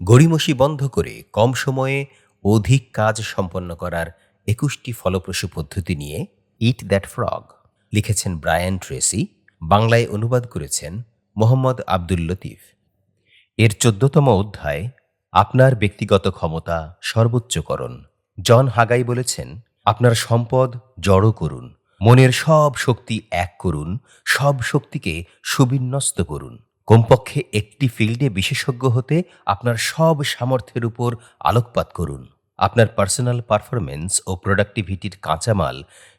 গড়িমসি বন্ধ করে কম সময়ে অধিক কাজ সম্পন্ন করার একুশটি ফলপ্রসূ পদ্ধতি নিয়ে ইট দ্যাট ফ্রগ লিখেছেন ব্রায়ান ট্রেসি, বাংলায় অনুবাদ করেছেন মোহাম্মদ আব্দুল লতিফ। এর চোদ্দতম অধ্যায়, আপনার ব্যক্তিগত ক্ষমতা সর্বোচ্চকরণ। জন হাগাই বলেছেন, আপনার সম্পদ জড়ো করুন, মনের সব শক্তি এক করুন, সব শক্তিকে সুবিন্যস্ত করুন। কমপক্ষে একটি ফিল্ডে বিশেষজ্ঞ হতে আপনার সব সামর্থ্যের উপর আলোকপাত করুন। আপনার পার্সোনাল পারফরমেন্স ও প্রোডাক্টিভিটির কাঁচামাল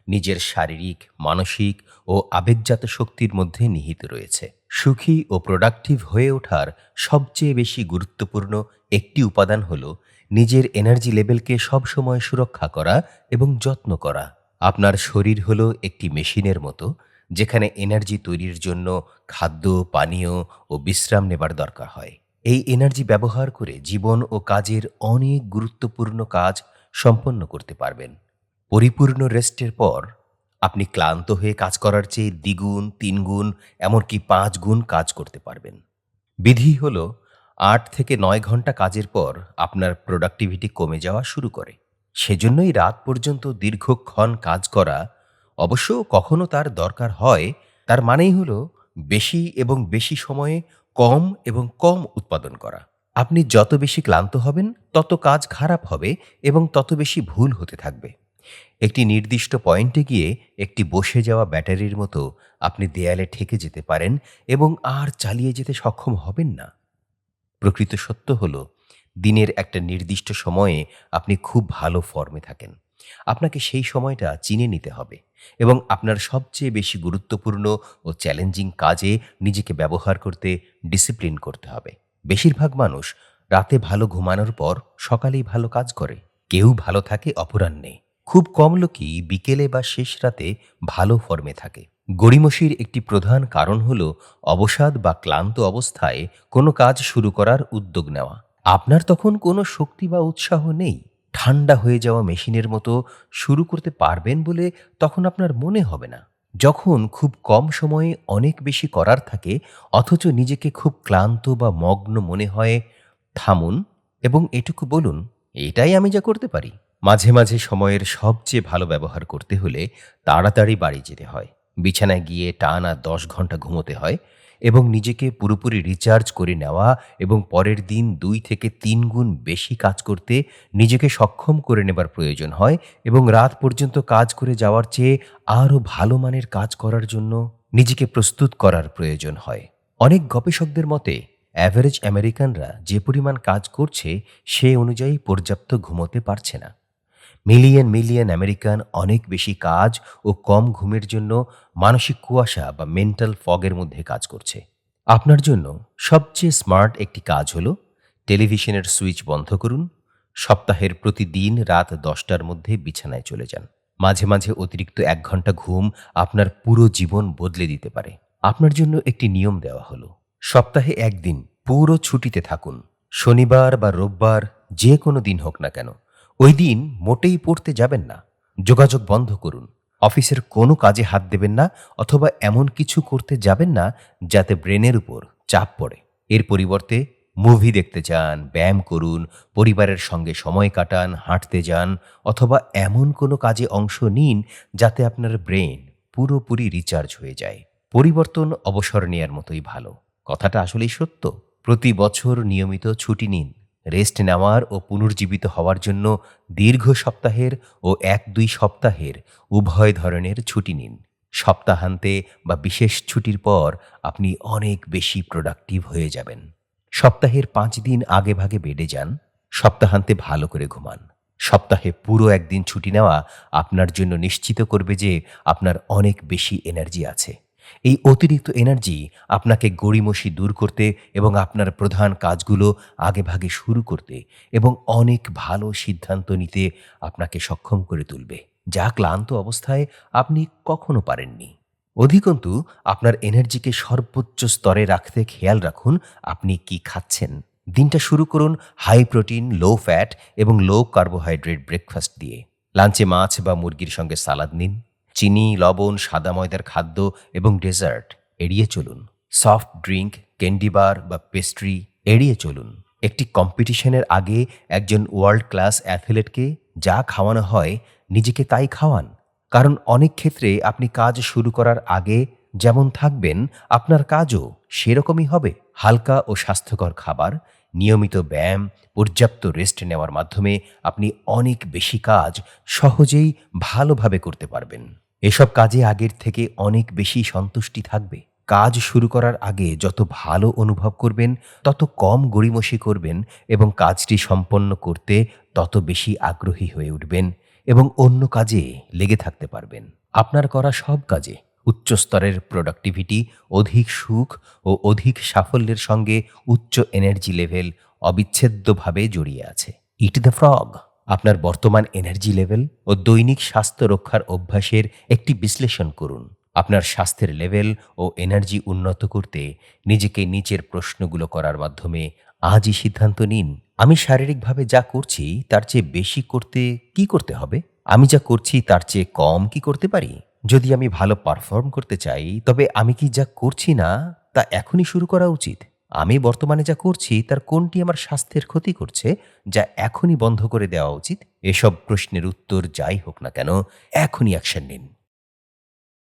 নিজের শারীরিক, মানসিক ও আবেগজাত শক্তির মধ্যে নিহিত রয়েছে। সুখী ও প্রোডাক্টিভ হয়ে ওঠার সবচেয়ে বেশি গুরুত্বপূর্ণ একটি উপাদান হল নিজের এনার্জি লেভেলকে সবসময় সুরক্ষা করা এবং যত্ন করা। আপনার শরীর হলো একটি মেশিনের মতো। যেখানে এনার্জি তৈরির জন্য খাদ্য, পানীয় ও বিশ্রাম নেবার দরকার হয়। এই এনার্জি ব্যবহার করে জীবন ও কাজের অনেক গুরুত্বপূর্ণ কাজ সম্পন্ন করতে পারবেন। পরিপূর্ণ রেস্টের পর আপনি ক্লান্ত হয়ে কাজ করার চেয়ে দ্বিগুণ, তিনগুণ, এমনকি পাঁচ গুণ কাজ করতে পারবেন। বিধি হল আট থেকে নয় ঘণ্টা কাজের পর আপনার প্রোডাক্টিভিটি কমে যাওয়া শুরু করে। সেজন্যই রাত পর্যন্ত দীর্ঘক্ষণ কাজ করা অবশ্য কখনো তার দরকার হয়, তার মানেই হল বেশি এবং বেশি সময়ে কম এবং কম উৎপাদন করা। আপনি যত বেশি ক্লান্ত হবেন, তত কাজ খারাপ হবে এবং তত বেশি ভুল হতে থাকবে। একটি নির্দিষ্ট পয়েন্টে গিয়ে একটি বসে যাওয়া ব্যাটারির মতো আপনি দেয়ালে ঠেকে যেতে পারেন এবং আর চালিয়ে যেতে সক্ষম হবেন না। প্রকৃত সত্য হলো, দিনের একটা নির্দিষ্ট সময়ে আপনি খুব ভালো ফর্মে থাকেন। আপনাকে সেই সময়টা চিনে নিতে হবে এবং আপনার সবচেয়ে বেশি গুরুত্বপূর্ণ ও চ্যালেঞ্জিং কাজে নিজেকে ব্যবহার করতে ডিসিপ্লিন করতে হবে। বেশিরভাগ মানুষ রাতে ভালো ঘুমানোর পর সকালেই ভালো কাজ করে। কেউ ভালো থাকে অপরাহ্নে খুব কম লোকই বিকেলে বা শেষ রাতে ভালো ফর্মে থাকে। গড়িমসির একটি প্রধান কারণ হল অবসাদ বা ক্লান্ত অবস্থায় কোনো কাজ শুরু করার উদ্যোগ নেওয়া। আপনার তখন কোনো শক্তি বা উৎসাহ নেই। ঠান্ডা হয়ে যাওয়া মেশিনের মতো শুরু করতে পারবেন বলে তখন আপনার মনে হবে না। যখন খুব কম সময়ে অনেক বেশি করার থাকে, অথচ নিজেকে খুব ক্লান্ত বা মগ্ন মনে হয়, থামুন এবং এটুকু বলুন, এটাই আমি যা করতে পারি। মাঝে মাঝে সময়ের সবচেয়ে ভালো ব্যবহার করতে হলে তাড়াতাড়ি বাড়ি যেতে হয়। বিছানায় গিয়ে টানা দশ ঘণ্টা ঘুমোতে হয় এবং নিজেকে পুরোপুরি রিচার্জ করে নেওয়া এবং পরের দিন দুই থেকে তিন গুণ বেশি কাজ করতে নিজেকে সক্ষম করে নেবার প্রয়োজন হয় এবং রাত পর্যন্ত কাজ করে যাওয়ার চেয়ে আরও ভালো মানের কাজ করার জন্য নিজেকে প্রস্তুত করার প্রয়োজন হয়। অনেক গবেষকদের মতে অ্যাভারেজ আমেরিকানরা যে পরিমাণ কাজ করছে সে অনুযায়ী পর্যাপ্ত ঘুমোতে পারছে না। মিলিয়ন মিলিয়ন আমেরিকান অনেক বেশি কাজ ও কম ঘুমের জন্য মানসিক কুয়াশা বা মেন্টাল ফগের মধ্যে কাজ করছে। আপনার জন্য সবচেয়ে স্মার্ট একটি কাজ হলো টেলিভিশনের সুইচ বন্ধ করুন, সপ্তাহের প্রতিদিন রাত দশটার মধ্যে বিছানায় চলে যান। মাঝে মাঝে অতিরিক্ত এক ঘণ্টা ঘুম আপনার পুরো জীবন বদলে দিতে পারে। আপনার জন্য একটি নিয়ম দেওয়া হলো, সপ্তাহে একদিন পুরো ছুটিতে থাকুন। শনিবার বা রোববার যে কোনো দিন হোক না কেন। ওই দিন মোটেই পড়তে যাবেন না। যোগাযোগ বন্ধ করুন। অফিসের কোনো কাজে হাত দেবেন না অথবা এমন কিছু করতে যাবেন না যাতে ব্রেনের উপর চাপ পড়ে। এর পরিবর্তে মুভি দেখতে যান, ব্যায়াম করুন, পরিবারের সঙ্গে সময় কাটান, হাঁটতে যান অথবা এমন কোনো কাজে অংশ নিন যাতে আপনার ব্রেন পুরোপুরি রিচার্জ হয়ে যায়। পরিবর্তন অবসর নেয়ার মতোই ভালো। কথাটা আসলেই সত্য। প্রতি বছর নিয়মিত ছুটি নিন। রেস্ট নেওয়ার ও পুনর্জীবিত হওয়ার জন্য দীর্ঘ সপ্তাহের ও এক দুই সপ্তাহের উভয় ধরনের ছুটি নিন। সপ্তাহান্তে বা বিশেষ ছুটির পর আপনি অনেক বেশি প্রোডাক্টিভ হয়ে যাবেন। সপ্তাহের পাঁচ দিন আগে ভাগে বেডে যান, সপ্তাহান্তে ভালো করে ঘুমান। সপ্তাহে পুরো একদিন ছুটি নেওয়া আপনার জন্য নিশ্চিত করবে যে আপনার অনেক বেশি এনার্জি আছে। এই অতিরিক্ত এনার্জি আপনাকে গড়িমসি দূর করতে এবং আপনার প্রধান কাজগুলো আগেভাগে শুরু করতে এবং অনেক ভালো সিদ্ধান্ত নিতে আপনাকে সক্ষম করে তুলবে। যা ক্লান্ত অবস্থায় আপনি কখনো পারেননি। অধিকন্তু, আপনার এনার্জিকে সর্বোচ্চ স্তরে রাখতে খেয়াল রাখুন আপনি কি খাচ্ছেন। দিনটা শুরু করুন হাই প্রোটিন লো ফ্যাট এবং লো কার্বোহাইড্রেট ব্রেকফাস্ট দিয়ে। লাঞ্চে মাছ বা মুরগির সঙ্গে সালাদ নিন। চিনি, লবণ, সাদা ময়দার খাদ্য এবং ডেজার্ট এড়িয়ে চলুন। সফট ড্রিঙ্ক ক্যান্ডি বার বা পেস্ট্রি এড়িয়ে চলুন। একটি কম্পিটিশনের আগে একজন ওয়ার্ল্ড ক্লাস অ্যাথলেটকে যা খাওয়ানো হয়, নিজেকে তাই খাওয়ান। কারণ অনেক ক্ষেত্রে আপনি কাজ শুরু করার আগে যেমন থাকবেন, আপনার কাজও সেরকমই হবে। হালকা ও স্বাস্থ্যকর খাবার, নিয়মিত ব্যায়াম, পর্যাপ্ত রেস্ট নেওয়ার মাধ্যমে আপনি অনেক বেশি কাজ সহজেই ভালোভাবে করতে পারবেন। এসব কাজে আগের থেকে অনেক বেশি সন্তুষ্টি থাকবে। কাজ শুরু করার আগে যত ভালো অনুভব করবেন, তত কম গড়িমসি করবেন এবং কাজটি সম্পন্ন করতে তত বেশি আগ্রহী হয়ে উঠবেন এবং অন্য কাজে লেগে থাকতে পারবেন। আপনার করা সব কাজে উচ্চস্তরের প্রোডাক্টিভিটি অধিক সুখ ও অধিক সাফল্যের সঙ্গে উচ্চ এনার্জি লেভেল অবিচ্ছেদ্যভাবে জড়িয়ে আছে। ইট দ্য ফ্রগ আপনার বর্তমান এনার্জি লেভেল ও দৈনিক স্বাস্থ্য রক্ষার অভ্যাসের একটি বিশ্লেষণ করুন। আপনার স্বাস্থ্যের লেভেল ও এনার্জি উন্নত করতে নিজেকে নিচের প্রশ্নগুলো করার মাধ্যমে আজই সিদ্ধান্ত নিন, আমি শারীরিকভাবে যা করছি তার চেয়ে বেশি করতে কি করতে হবে? আমি যা করছি তার চেয়ে কম কি করতে পারি? যদি আমি ভালো পারফর্ম করতে চাই, তবে আমি কি যা করছি না তা এখনই শুরু করা উচিত। আমি বর্তমানে যা করছি, তার কোনটি আমার স্বাস্থ্যের ক্ষতি করছে, যা এখনই বন্ধ করে দেওয়া উচিত, এসব প্রশ্নের উত্তর যাই হোক না কেন, এখনই অ্যাকশন নিন।